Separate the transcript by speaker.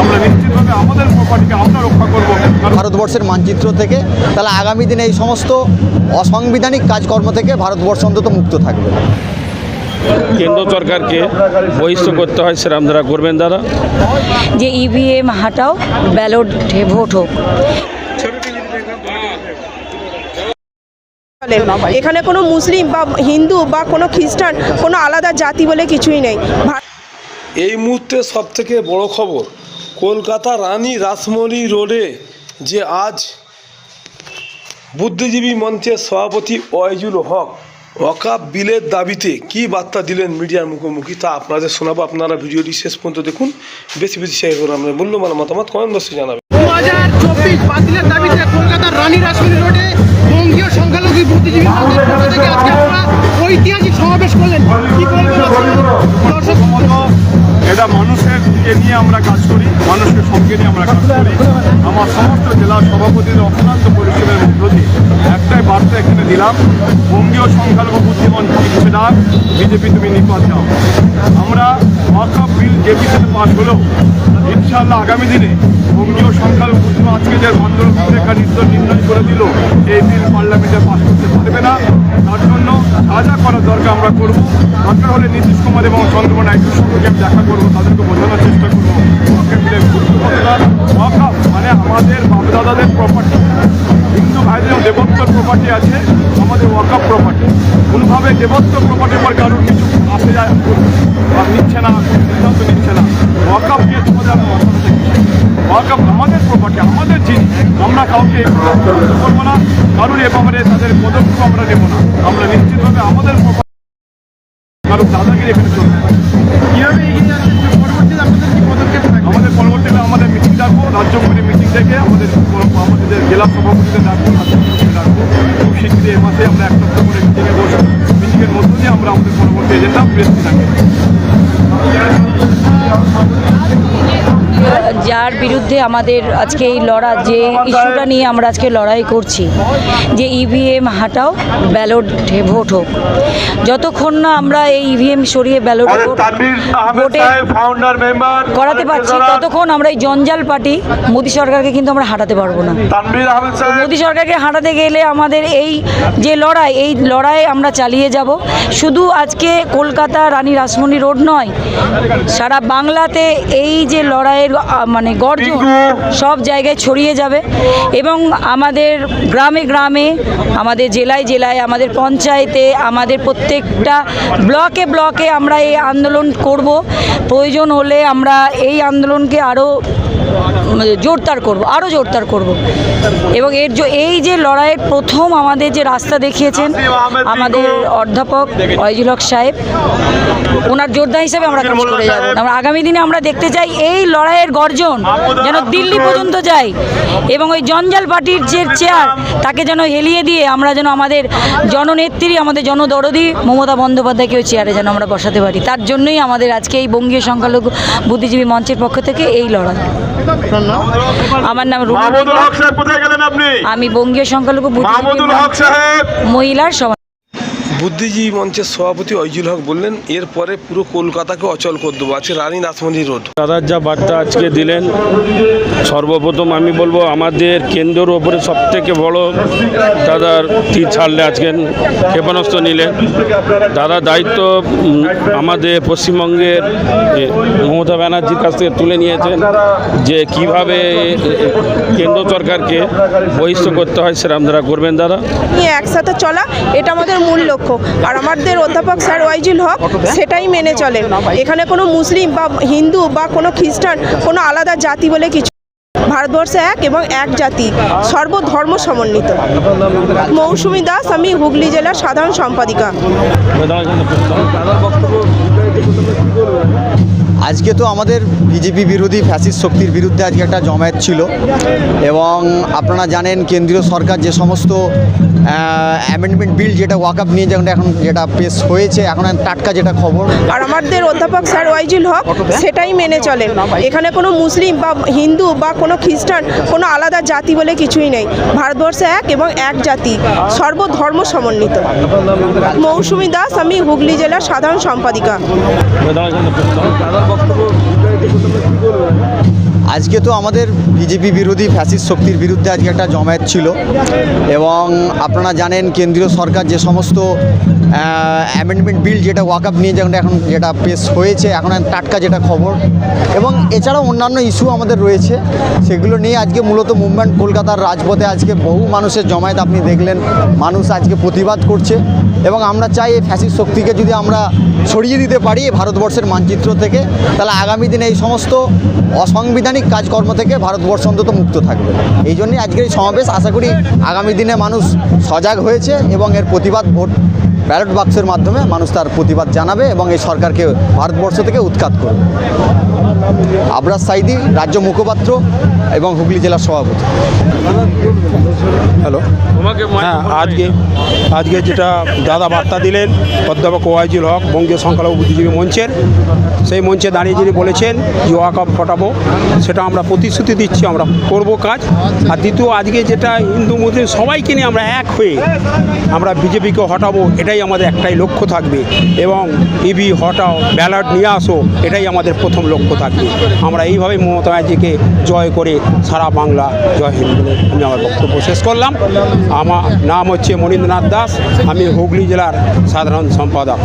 Speaker 1: আমরা নিশ্চিতভাবে আমাদের প্রপার্টিকে আমরা রক্ষা করব।
Speaker 2: ভারতবর্ষের মানচিত্র থেকে তাহলে আগামী দিনে এই সমস্ত অসাংবিধানিক কাজকর্ম থেকে ভারতবর্ষ অন্তত মুক্ত থাকবে।
Speaker 3: কেন্দ্র সরকারকে বহিষ্ঠ করতে হয় সেরকম দ্বারা করবেন দাদা।
Speaker 4: যে ইভিএম হাটাও ব্যালট ভোট হোক।
Speaker 5: এখানে কোনো মুসলিম বা হিন্দু বা কোনো খ্রিস্টান কোনো আলাদা জাতি বলে কিছুই নেই।
Speaker 6: এই মুহূর্তে সবথেকে বড় খবর কলকাতা রানী রাসমণি রোডে যে আজ বুদ্ধিজীবী মঞ্চের সভাপতি ওয়াইজুল হক ওয়াকাব বিলের দাবিতে কি বার্তা দিলেন মিডিয়ার মুখোমুখি তা আপনাদের শোনাবো। আপনারা ভিডিওটি শেষ পর্যন্ত দেখুন। বেশি বেশি শেয়ার করে আপনার মূল্যবান মতামত কমেন্ট বক্সে জানাবেন।
Speaker 7: দু হাজার চব্বিশ বাতিলের দাবিতে কে
Speaker 1: নিয়ে আমরা কাজ করি, মানুষকে সঙ্গে নিয়ে আমরা কাজ করি। আমার সমস্ত জেলা সভাপতির অক্লান্ত পরিশ্রমের মধ্য দিয়ে একটাই বার্তা এখানে দিলাম, বঙ্গীয় সংখ্যালঘু বুদ্ধিমান কিছু না বিজেপি তুমি নিপাত যাও আমরা অর্থ বিল জেপিতে পাশ হলেও, ইনশাআল্লাহ আগামী দিনে বঙ্গীয় সংখ্যালঘু আজকে যে আন্দোলন নির্দেশ নির্ণয় করে দিল। এই বিল পার্লামেন্টে পাস করতে পারবে না। তার জন্য যা যা করার দরকার আমরা করব। দরকার হলে নীতিশ কুমার এবং চন্দ্রমা নাইডুর সঙ্গে আমি দেখা করব, তাদেরকে বোঝানোর চেষ্টা করব। মানে আমাদের বাপদাদাদের প্রপার্টি হিন্দু ভাইদের দেবত্বর প্রপার্টি আছে, আমাদের ওয়াকআপ প্রপার্টি কোনোভাবে দেবত্ব প্রপার্টির পর কারোর কিছু আসে যায় নিচ্ছে না, সিদ্ধান্ত নিচ্ছে না। ওয়াকআপ নিয়ে তোমাদের ওয়াকআপ আমাদের প্রপার্টি আমাদের জিনিস আমরা কাউকে করব না কারণ এ ব্যাপারে তাদের পদক্ষেপ আমরা নেব না। আমরা নিশ্চিতভাবে আমাদের property কারণ দাদাগিরি এখানে চলবে। না।
Speaker 7: এগিয়ে যাচ্ছেন পরবর্তীতে আপনাদের কি পদক্ষেপ
Speaker 1: আমাদের পরবর্তীতে আমাদের মিটিং ডাকবো রাজ্য মিটিং ডেকে আমাদের আমাদের জেলা সভাপতিদের ডাকবো রাজ্য কমিটি ডাকবো। খুব শীঘ্রই এ মাসে আমরা এক সপ্তাহ করে মিটিংয়ে বসবো। মিটিংয়ের মধ্য দিয়ে আমরা আমাদের পরবর্তী এজেন্ডা থাকি
Speaker 4: যার বিরুদ্ধে আমাদের আজকে এই লড়া যে ইস্যুটা নিয়ে আমরা আজকে লড়াই করছি যে ইভিএম হাটাও ব্যালট ভোট হোক। যতক্ষণ না আমরা এই ইভিএম সরিয়ে ব্যালট ভোট করাতে পারছি ততক্ষণ আমরা এই জঞ্জাল পার্টি মোদী সরকারকে কিন্তু আমরা হাঁটাতে পারব না। মোদী সরকারকে হাঁটাতে গেলে আমাদের এই যে লড়াই এই লড়াই আমরা চালিয়ে যাব। শুধু আজকে কলকাতা রানী রাসমণি রোড নয় সারা বাংলাতে এই যে লড়াইয়ের মানে গর্জন সব জায়গায় ছড়িয়ে যাবে এবং আমাদের গ্রামে গ্রামে আমাদের জেলায় জেলায় আমাদের পঞ্চায়েতে আমাদের প্রত্যেকটা ব্লকে ব্লকে আমরা এই আন্দোলন করব। প্রয়োজন হলে আমরা এই আন্দোলনকে আরও মানে জোরদার করব আরও জোরদার করব। এবং এর এই যে লড়াইয়ের প্রথম আমাদের যে রাস্তা দেখিয়েছেন আমাদের অধ্যাপক অয়জুল হক সাহেব ওনার যোদ্ধা হিসেবে আমরা কাজ করে যাব। আমরা আগামী দিনে আমরা দেখতে চাই এই লড়াইয়ের গর্জন যেন দিল্লি পর্যন্ত যায় এবং ওই জঞ্জাল পার্টির যে চেয়ার তাকে যেন হেলিয়ে দিয়ে আমরা যেন আমাদের জননেত্রী আমাদের জনদরদি মমতা বন্দ্যোপাধ্যায়কে ওই চেয়ারে যেন আমরা বসাতে পারি। তার জন্যই আমাদের আজকে এই বঙ্গীয় সংখ্যালঘু বুদ্ধিজীবী মঞ্চের পক্ষ থেকে এই লড়াই। আমার নাম
Speaker 1: আপনি?
Speaker 4: আমি বঙ্গীয় সংখ্যালঘু বুদ্ধিজীবী মহিলার সমাজ
Speaker 6: বুদ্ধিজীবী মঞ্চের সভাপতি ওয়াইজুল হক বললেন এরপরে পুরো কলকাতাকে অচল করে দেবো। আছে রানী রাসমণি রোড।
Speaker 3: দাদার যা বার্তা আজকে দিলেন সর্বপ্রথম আমি বলব আমাদের কেন্দ্রের ওপরে সব থেকে বড় দাদার তীর ছাড়লে আজকে ক্ষেপণাস্ত্র নিলেন দাদা দায়িত্ব আমাদের পশ্চিমবঙ্গের মমতা ব্যানার্জির কাছ থেকে তুলে নিয়েছেন যে কীভাবে কেন্দ্র সরকারকে বহিষ্ঠ করতে হয় সেরকম দ্বারা করবেন দাদা।
Speaker 5: নিয়ে একসাথে চলা এটা আমাদের মূল লক্ষ্য। আর আমাদের অধ্যাপক স্যার ওয়াইজুল হক সেটাই মেনে চলে এখানে কোনো মুসলিম বা হিন্দু বা কোনো খ্রিস্টান, কোনো আলাদা জাতি বলে কিছু ভারতবর্ষ এক এবং এক জাতি, সর্বধর্ম সমন্বিত। মৌসুমী দাস, আমি হুগলি জেলার সাধারণ সম্পাদিকা।
Speaker 2: আজকে তো আমাদের বিজেপি বিরোধী ফ্যাসিস্ট শক্তির বিরুদ্ধে আজকে একটা জমায়েত ছিল। এবং আপনারা জানেন কেন্দ্রীয় সরকার যে সমস্ত অ্যামেন্ডমেন্ট বিল যেটা ওয়াকআপ নিয়ে যেমন এখন যেটা পেশ হয়েছে এখন টাটকা যেটা খবর।
Speaker 5: আর আমাদের অধ্যাপক স্যার ওয়াইজুল হক সেটাই মেনে চলেন। এখানে কোনো মুসলিম বা হিন্দু বা কোনো খ্রিস্টান কোনো আলাদা জাতি বলে কিছুই নেই। ভারতবর্ষ এক এবং এক জাতি সর্বধর্ম সমন্বিত। মৌসুমী দাস আমি হুগলি জেলার সাধারণ সম্পাদিকা।
Speaker 2: বক্তব্য আজকে তো আমাদের বিজেপি বিরোধী ফ্যাসিস্ট শক্তির বিরুদ্ধে আজকে একটা জমায়েত ছিল। এবং আপনারা জানেন, কেন্দ্রীয় সরকার যে সমস্ত অ্যামেন্ডমেন্ট বিল যেটা ওয়াকআপ নিয়ে যেমন এখন যেটা পেশ হয়েছে, এখন টাটকা যেটা খবর। এবং এছাড়াও অন্যান্য ইস্যু আমাদের রয়েছে, সেগুলো নিয়ে আজকে মূলত মুভমেন্ট কলকাতার রাজপথে আজকে বহু মানুষের জমায়েত আপনি দেখলেন। মানুষ আজকে প্রতিবাদ করছে এবং আমরা চাই এই ফ্যাসিস্ট শক্তিকে যদি আমরা সরিয়ে দিতে পারি ভারতবর্ষের মানচিত্র থেকে, তাহলে আগামী দিনে এই সমস্ত অসাংবিধানিক কাজকর্ম থেকে ভারতবর্ষ অন্তত মুক্ত থাকবে। এই জন্যই আজকের এই সমাবেশ, আশা করি আগামী দিনে মানুষ সজাগ হয়েছে এবং এর প্রতিবাদ ভোট ব্যালট বাক্সের মাধ্যমে মানুষ তার প্রতিবাদ জানাবে এবং এই সরকারকে ভারতবর্ষ থেকে উৎখাত করবে। আবরাজ সাইদি রাজ্য মুখপাত্র এবং হুগলি জেলার সভাপতি।
Speaker 8: হ্যালো। হ্যাঁ আজকে আজকে যেটা দাদা বার্তা দিলেন অধ্যাপক ওয়াইজুল হক বঙ্গীয় সংখ্যালঘু বুদ্ধিজীবী মঞ্চের। সেই মঞ্চে দাঁড়িয়ে যিনি বলেছেন যে ওয়াকাপ ফটাবো সেটা আমরা প্রতিশ্রুতি দিচ্ছি আমরা করব কাজ। আর দ্বিতীয় আজকে যেটা হিন্দু মুসলিম সবাইকে নিয়ে আমরা এক হয়ে আমরা বিজেপিকে হটাবো এটাই আমাদের একটাই লক্ষ্য থাকবে এবং ইভি হটাও ব্যালট নিয়ে আসো, এটাই আমাদের প্রথম লক্ষ্য থাকবে। আমরা এইভাবে মমতা ব্যানার্জিকে জয় করে সারা বাংলা, জয় হিন্দু আমি আমার বক্তব্য শেষ করলাম। আমার নাম হচ্ছে মনীন্দ্রনাথ দাস, আমি হুগলি জেলার সাধারণ সম্পাদক।